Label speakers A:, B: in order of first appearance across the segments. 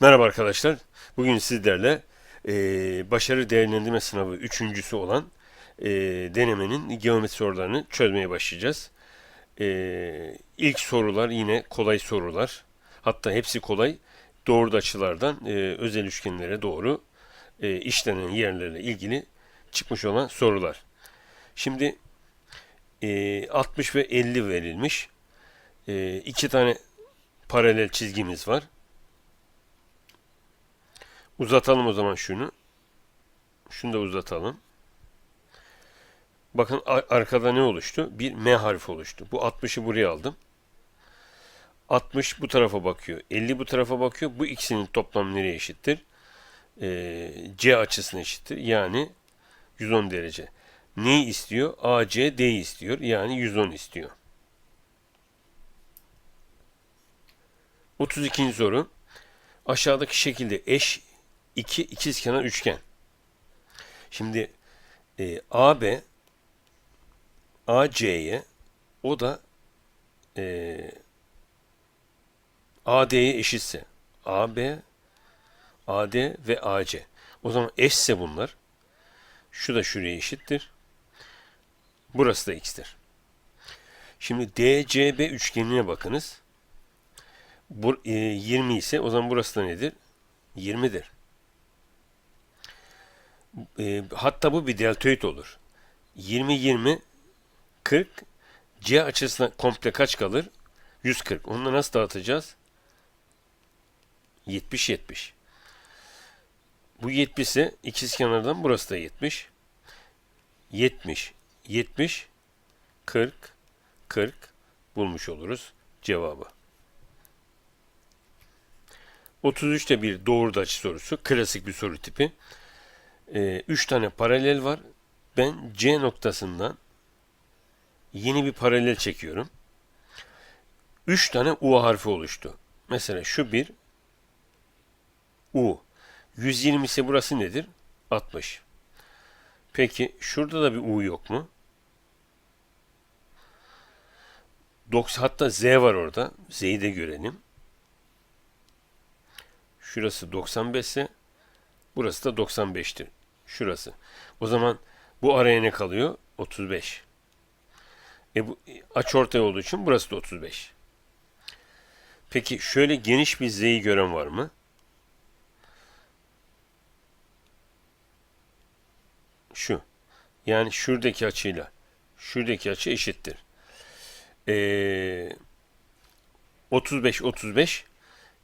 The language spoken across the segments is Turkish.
A: Merhaba arkadaşlar. Bugün sizlerle e, başarı değerlendirme sınavı üçüncüsü olan e, denemenin geometri sorularını çözmeye başlayacağız. E, ilk sorular yine kolay sorular. Hatta hepsi kolay. Doğru açılardan e, özel üçgenlere doğru e, işlenen yerlerle ilgili çıkmış olan sorular. Şimdi e, 60 ve 50 verilmiş. E, iki tane paralel çizgimiz var. Uzatalım o zaman şunu. Şunu da uzatalım. Bakın ar- arkada ne oluştu? Bir M harfi oluştu. Bu 60'ı buraya aldım. 60 bu tarafa bakıyor. 50 bu tarafa bakıyor. Bu ikisinin toplamı nereye eşittir? Ee, C açısına eşittir. Yani 110 derece. Neyi istiyor? AC D istiyor. Yani 110 istiyor. 32. soru. Aşağıdaki şekilde eş iki ikizkenar üçgen. Şimdi e, AB AC'ye o da e, AD'ye eşitse AB AD ve AC. O zaman eşse bunlar şu da şuraya eşittir. Burası da x'tir. Şimdi DCB üçgenine bakınız. Bu, e, 20 ise o zaman burası da nedir? 20'dir. E, hatta bu bir deltoid olur. 20 20 40 C açısına komple kaç kalır? 140. Onu nasıl dağıtacağız? 70 70. Bu 70 ise ikizkenardan burası da 70. 70 70 40 40 bulmuş oluruz cevabı. 33'te bir doğru açı sorusu. Klasik bir soru tipi. 3 tane paralel var. Ben C noktasından yeni bir paralel çekiyorum. 3 tane U harfi oluştu. Mesela şu bir U. 120 ise burası nedir? 60. Peki şurada da bir U yok mu? 90, hatta Z var orada. Z'yi de görelim. Şurası 95 ise burası da 95'tir. Şurası. O zaman bu araya ne kalıyor? 35. E bu aç ortay olduğu için burası da 35. Peki şöyle geniş bir z'yi gören var mı? Şu. Yani şuradaki açıyla şuradaki açı eşittir. Ee, 35 35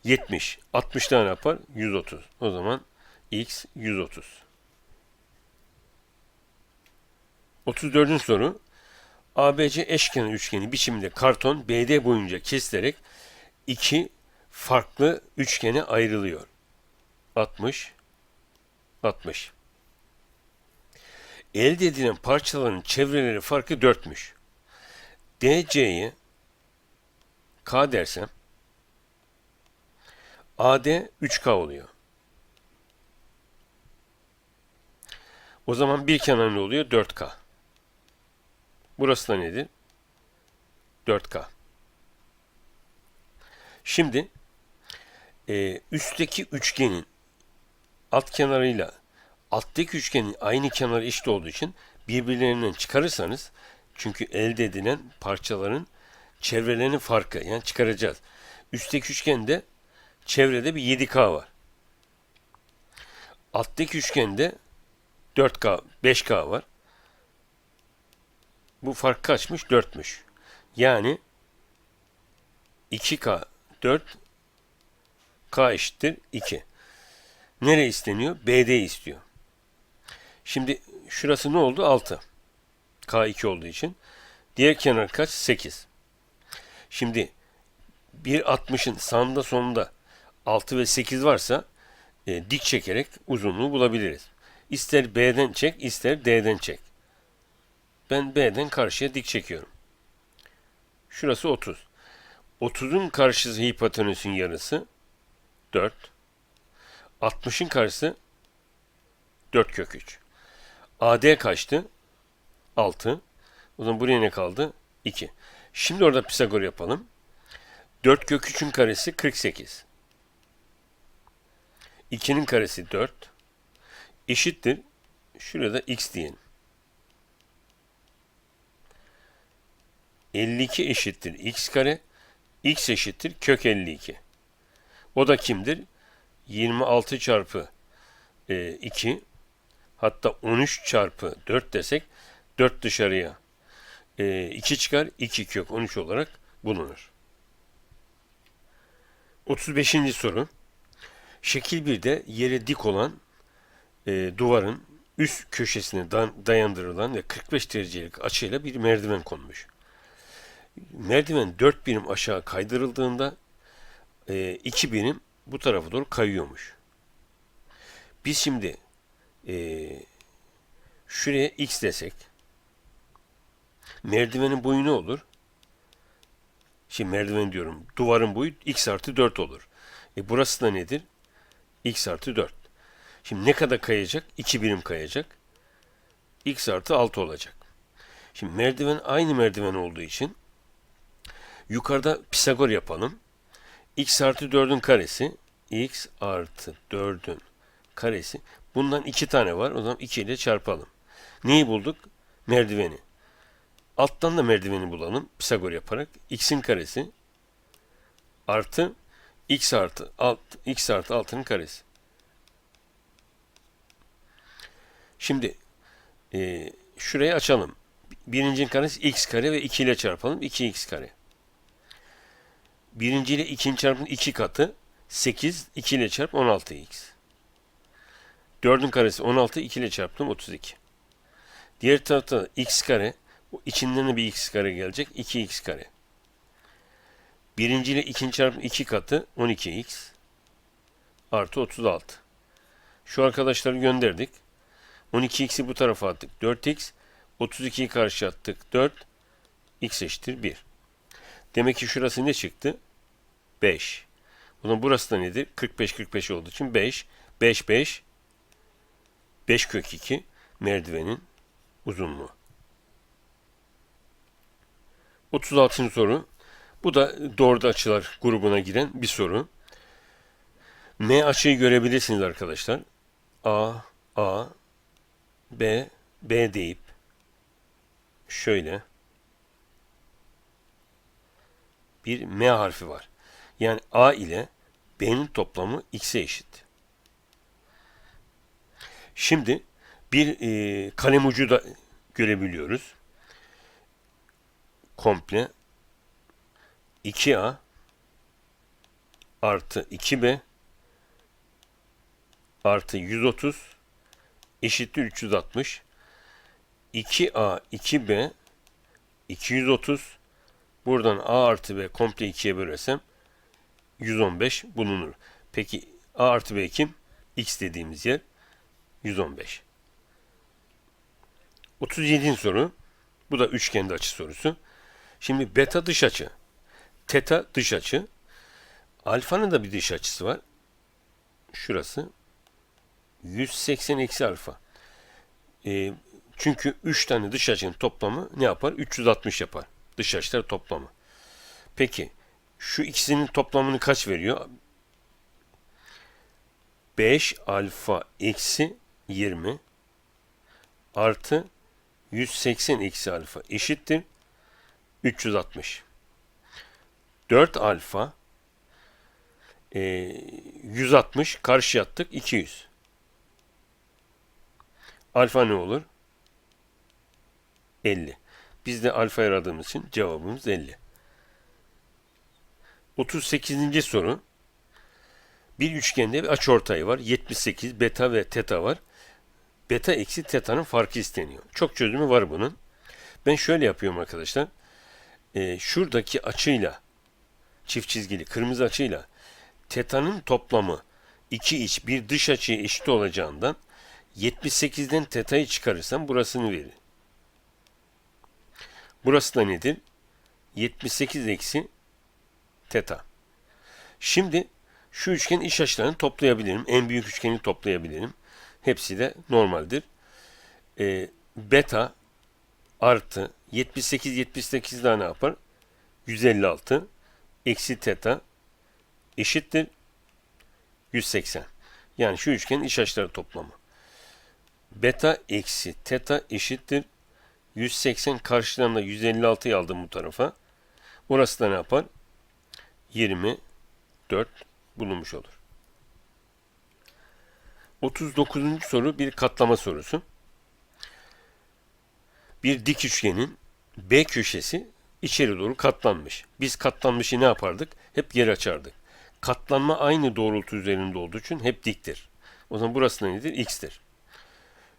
A: 70 60 tane yapar 130. O zaman x 130. 34. soru. ABC eşkenar üçgeni biçiminde karton BD boyunca kesilerek iki farklı üçgene ayrılıyor. 60 60. Elde edilen parçaların çevreleri farkı 4'müş. DC'ye K dersem AD 3K oluyor. O zaman bir kenar ne oluyor? 4K. Burası da nedir? 4K. Şimdi e, üstteki üçgenin alt kenarıyla alttaki üçgenin aynı kenarı eşit olduğu için birbirlerinden çıkarırsanız çünkü elde edilen parçaların çevrelerinin farkı yani çıkaracağız. Üstteki üçgende çevrede bir 7K var. Alttaki üçgende 4K, 5K var. Bu fark kaçmış? 4'müş. Yani 2K 4 K eşittir 2. Nereye isteniyor? BD istiyor. Şimdi şurası ne oldu? 6. K2 olduğu için. Diğer kenar kaç? 8. Şimdi 1.60'ın sağında sonunda 6 ve 8 varsa e, dik çekerek uzunluğu bulabiliriz. İster B'den çek, ister D'den çek. Ben B'den karşıya dik çekiyorum. Şurası 30. 30'un karşısı hipotenüsün yarısı 4. 60'ın karşısı 4 kök 3. AD kaçtı? 6. O zaman buraya ne kaldı? 2. Şimdi orada Pisagor yapalım. 4 kök 3'ün karesi 48. 2'nin karesi 4 eşittir. Şurada x diyelim. 52 eşittir x kare. x eşittir kök 52. O da kimdir? 26 çarpı e, 2 hatta 13 çarpı 4 desek 4 dışarıya e, 2 çıkar 2 kök 13 olarak bulunur. 35. soru. Şekil 1'de yere dik olan e, duvarın üst köşesine dayandırılan ve 45 derecelik açıyla bir merdiven konmuş. Merdiven 4 birim aşağı kaydırıldığında e, 2 birim bu tarafa doğru kayıyormuş. Biz şimdi e, şuraya x desek merdivenin boyu ne olur? Şimdi merdiven diyorum. Duvarın boyu x artı 4 olur. E burası da nedir? x artı 4. Şimdi ne kadar kayacak? 2 birim kayacak. x artı 6 olacak. Şimdi merdiven aynı merdiven olduğu için yukarıda Pisagor yapalım. x artı 4'ün karesi x artı 4'ün karesi. Bundan iki tane var. O zaman 2 ile çarpalım. Neyi bulduk? Merdiveni. Alttan da merdiveni bulalım. Pisagor yaparak. x'in karesi artı x artı alt, x artı 6'nın karesi. Şimdi e, şurayı açalım. Birincinin karesi x kare ve 2 ile çarpalım. 2x kare. Birinci ile ikinci çarpımın 2 katı 8, 2 ile çarp 16x. 4'ün karesi 16, 2 ile çarptım 32. Diğer tarafta x kare, o içinden de bir x kare gelecek, 2x kare. Birinci ile ikinci çarpım 2 katı 12x artı 36. Şu arkadaşları gönderdik. 12x'i bu tarafa attık. 4x. 32'yi karşı attık. 4. x eşittir 1. Demek ki şurası ne çıktı? 5. Bunun burası da nedir? 45 45 olduğu için 5. 5 5. 5 kök 2 merdivenin uzunluğu. 36. soru. Bu da doğru açılar grubuna giren bir soru. M açıyı görebilirsiniz arkadaşlar. A, A, B, B deyip şöyle bir M harfi var. Yani A ile B'nin toplamı X'e eşit. Şimdi bir e, kalem ucu da görebiliyoruz. Komple 2A artı 2B artı 130 eşittir 360. 2A 2B 230 buradan A artı B komple 2'ye bölersem 115 bulunur. Peki A artı B kim? X dediğimiz yer 115. 37. soru. Bu da üçgende açı sorusu. Şimdi beta dış açı. Teta dış açı. Alfanın da bir dış açısı var. Şurası. 180 eksi alfa. E, çünkü 3 tane dış açının toplamı ne yapar? 360 yapar. Dış açılar toplamı. Peki şu ikisinin toplamını kaç veriyor? 5 alfa eksi 20 artı 180 eksi alfa eşittir 360. 4 alfa e, 160 karşı attık 200. Alfa ne olur? 50. Biz de alfa aradığımız için cevabımız 50. 38. soru. Bir üçgende bir açıortay var. 78 beta ve teta var. Beta eksi teta'nın farkı isteniyor. Çok çözümü var bunun. Ben şöyle yapıyorum arkadaşlar. Ee, şuradaki açıyla çift çizgili kırmızı açıyla teta'nın toplamı iki iç bir dış açıya eşit olacağından 78'den teta'yı çıkarırsam burasını verir. Burası da nedir? 78 eksi teta. Şimdi şu üçgen iç açılarını toplayabilirim. En büyük üçgeni toplayabilirim. Hepsi de normaldir. E, beta artı 78 78 daha ne yapar? 156 eksi teta eşittir 180. Yani şu üçgenin iç açıları toplamı. Beta eksi teta eşittir 180 karşıdan da 156'yı aldım bu tarafa. Orası da ne yapar? 24 bulunmuş olur. 39. soru bir katlama sorusu. Bir dik üçgenin B köşesi içeri doğru katlanmış. Biz katlanmışı ne yapardık? Hep geri açardık. Katlanma aynı doğrultu üzerinde olduğu için hep diktir. O zaman burası nedir? X'tir.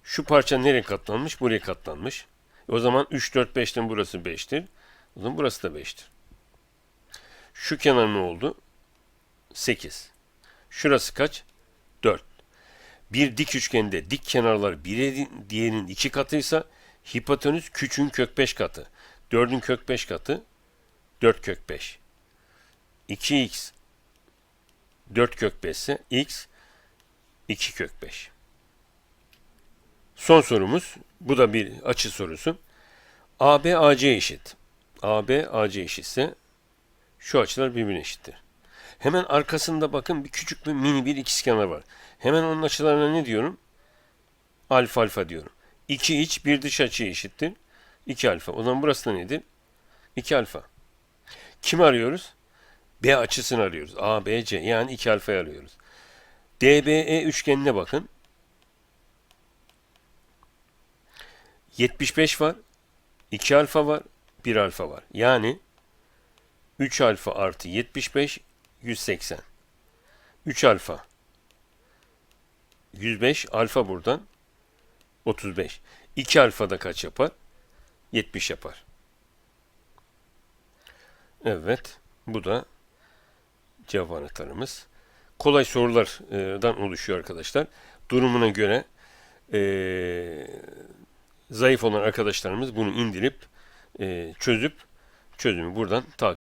A: Şu parça nereye katlanmış? Buraya katlanmış. O zaman 3, 4, 5'ten burası 5'tir. O zaman burası da 5'tir. Şu kenar ne oldu? 8. Şurası kaç? 4. Bir dik üçgende dik kenarlar biri diğerinin iki katıysa hipotenüs küçüğün kök 5 katı. 4'ün kök 5 katı 4 kök 5. 2x 4 kök 5 ise x 2 kök 5. Son sorumuz. Bu da bir açı sorusu. AB AC eşit. AB AC eşitse şu açılar birbirine eşittir. Hemen arkasında bakın bir küçük bir mini bir ikizkenar var. Hemen onun açılarına ne diyorum? Alfa alfa diyorum. 2 iç bir dış açı eşittir. 2 alfa. O zaman burası da nedir? 2 alfa. Kimi arıyoruz? B açısını arıyoruz. A, B, C. Yani 2 alfayı arıyoruz. DBE üçgenine bakın. 75 var. 2 alfa var. 1 alfa var. Yani 3 alfa artı 75 180. 3 alfa 105 alfa buradan 35. 2 alfa da kaç yapar? 70 yapar. Evet. Bu da cevap anahtarımız. Kolay sorulardan oluşuyor arkadaşlar. Durumuna göre eee, zayıf olan arkadaşlarımız bunu indirip eee, çözüp çözümü buradan takip